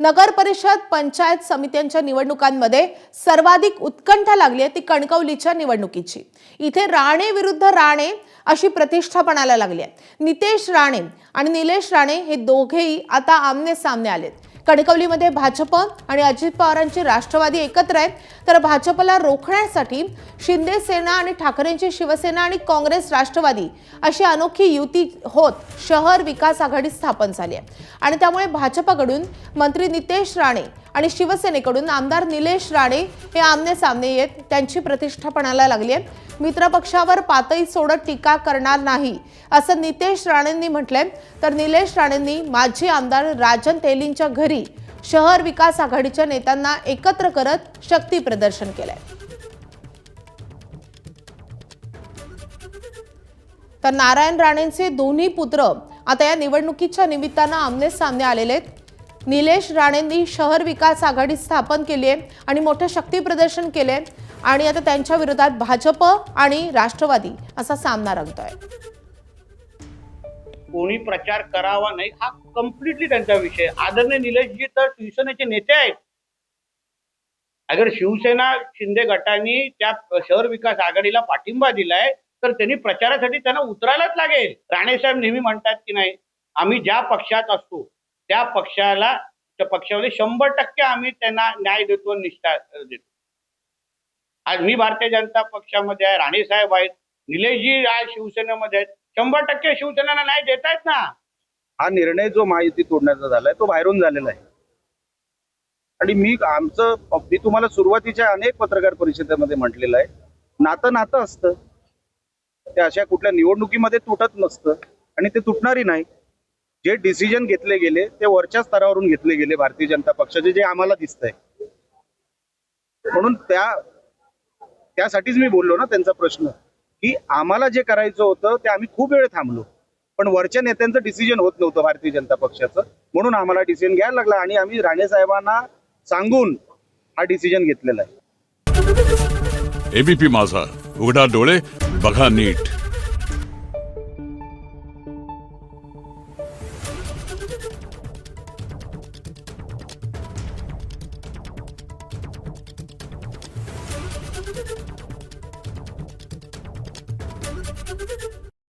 नगर परिषद पंचायत समित्यांच्या निवडणुकांमध्ये सर्वाधिक उत्कंठा लागली आहे ती कणकवलीच्या निवडणुकीची. इथे राणे विरुद्ध राणे अशी प्रतिष्ठा पणाला लागली आहे. नितेश राणे आणि निलेश राणे हे दोघेही आता आमने सामने आलेत. कणकवलीमध्ये भाजप आणि अजित पवारांची राष्ट्रवादी एकत्र आहेत. तर भाजपला रोखण्यासाठी शिंदे सेना आणि ठाकरेंची शिवसेना आणि काँग्रेस राष्ट्रवादी अशी अनोखी युती होत शहर विकास आघाडी स्थापन झाली आहे. आणि त्यामुळे भाजपकडून मंत्री नितेश राणे आणि शिवसेनेकडून आमदार निलेश राणे हे आमने सामने येत त्यांची प्रतिष्ठा पणाला लागली आहे मित्रपक्षावर पातळी सोडत टीका करणार नाही असं नितेश राणेंनी म्हटलंय. तर निलेश राणेंनी माजी आमदार राजन तेलींच्या घरी शहर विकास आघाडीच्या नेत्यांना एकत्र करत शक्ती प्रदर्शन केलंय. तर नारायण राणेंचे दोन्ही पुत्र आता या निवडणुकीच्या निमित्तानं आमने सामने आलेले आहेत. निलेश राणेंनी शहर विकास आघाडी स्थापन केली आहे आणि मोठं शक्ती प्रदर्शन केले आणि आता त्यांच्या विरोधात भाजप आणि राष्ट्रवादी असा सामना रंगतोय. कोणी प्रचार करावा नाही हा कम्प्लिटली त्यांचा विषय आदरणीय निलेशजी तर शिवसेनेचे नेते आहेत. अगर शिवसेना शिंदे गटाने त्या शहर विकास आघाडीला पाठिंबा दिलाय तर त्यांनी प्रचारासाठी त्यांना उतरायलाच लागेल. राणेसाहेब नेहमी म्हणतात की नाही आम्ही ज्या पक्षात असतो त्या पक्षाला त्या पक्षामध्ये शंभर टक्के आम्ही त्यांना न्याय देतो निष्ठा देतो. आज मी भारतीय जनता पक्षामध्ये आहे राणेसाहेब आहेत निलेशजी आज शिवसेनेमध्ये आहेत. शंभर टक्के शिवसेनेला न्याय देत आहेत ना? हा निर्णय जो महायुती तोडण्याचा झालाय तो बाहेरून झालेला आहे. आणि मी आमचं मी तुम्हाला सुरुवातीच्या अनेक पत्रकार परिषदेमध्ये म्हटलेलं आहे नातं नातं असतं. ते अशा कुठल्या निवडणुकीमध्ये तुटत नसतं आणि ते तुटणारही नाही. जे डिसिजन घेतले गेले ते वरच्या स्तरावरून घेतले गेले भारतीय जनता पक्षाचे जे आम्हाला दिसतंय. म्हणून त्या त्यासाठीच मी बोललो ना त्यांचा प्रश्न की आम्हाला जे करायचं होतं ते आम्ही खूप वेळ थांबलो. पण वरच्या नेत्यांचं डिसिजन होत नव्हतं भारतीय जनता पक्षाचं म्हणून आम्हाला डिसिजन घ्यायला लागला आणि आम्ही राणे साहेबांना सांगून हा डिसिजन घेतलेला आहे. एबीपी माझा उघडा डोळे बघा नीट. Thank you.